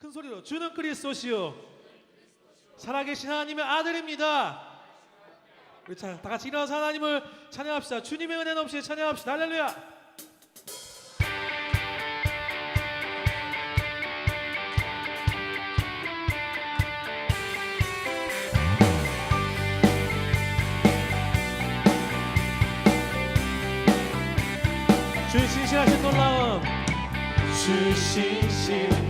큰 소리로 주는 그리스도시요 살아계신 하나님의 아들입니다. 우리 자, 다 같이 일어나서 하나님을 찬양합시다. 주님의 은혜 넘치 찬양합시다. 할렐루야. 주의 신실하신 놀라움 주 신실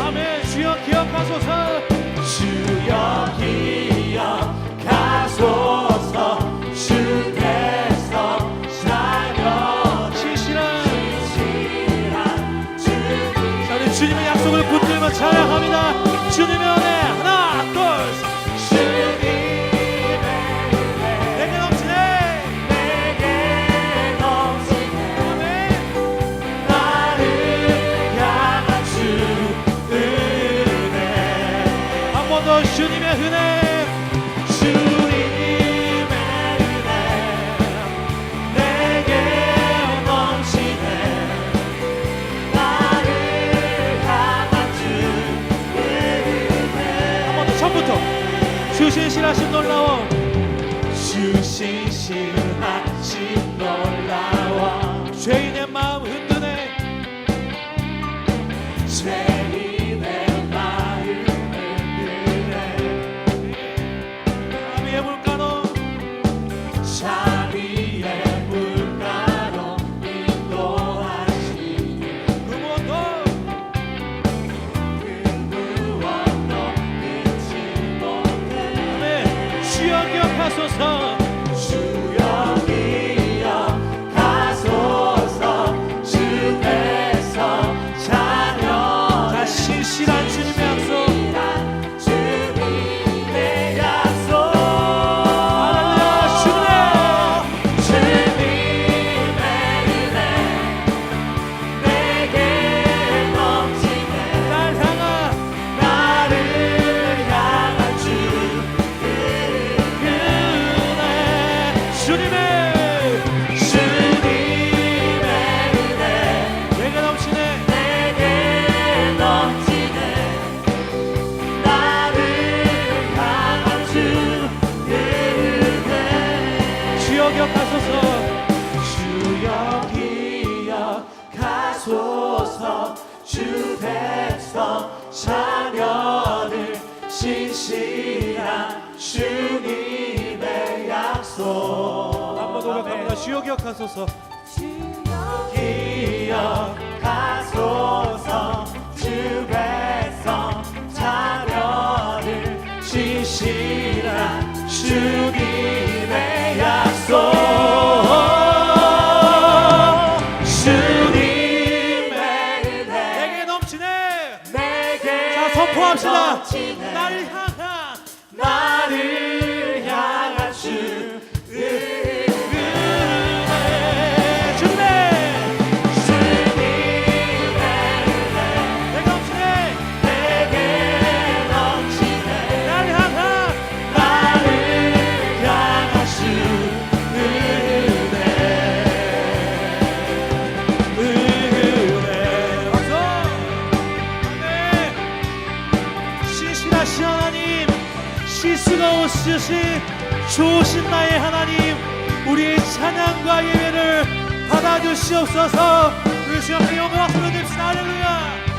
아멘. 주여 기억하소서. 주여 기억하소서. 주 대성 주님의 약속을 붙들며 찬양합니다. 주님의 은혜 주 신실하신 놀라워 주 신실하신 놀라워 기 주님의 주님의 은혜 내게 넘치네. 내게 넘치네. 나를 향한 주 은혜 주여 기억하소서. 주여 기억하소서 주여 기억하소서. 기억하소서. 주 백성 자녀들 신실한 주님의 약속. 주님의 은혜 내게 넘치네. 내게 자 선포합시다. 넘치네. 나를 향 없으신 좋으신 나의 하나님 우리의 찬양과 예배를 받아주시옵소서. 우리 주님께 영광 돌려드립시다. 할렐루야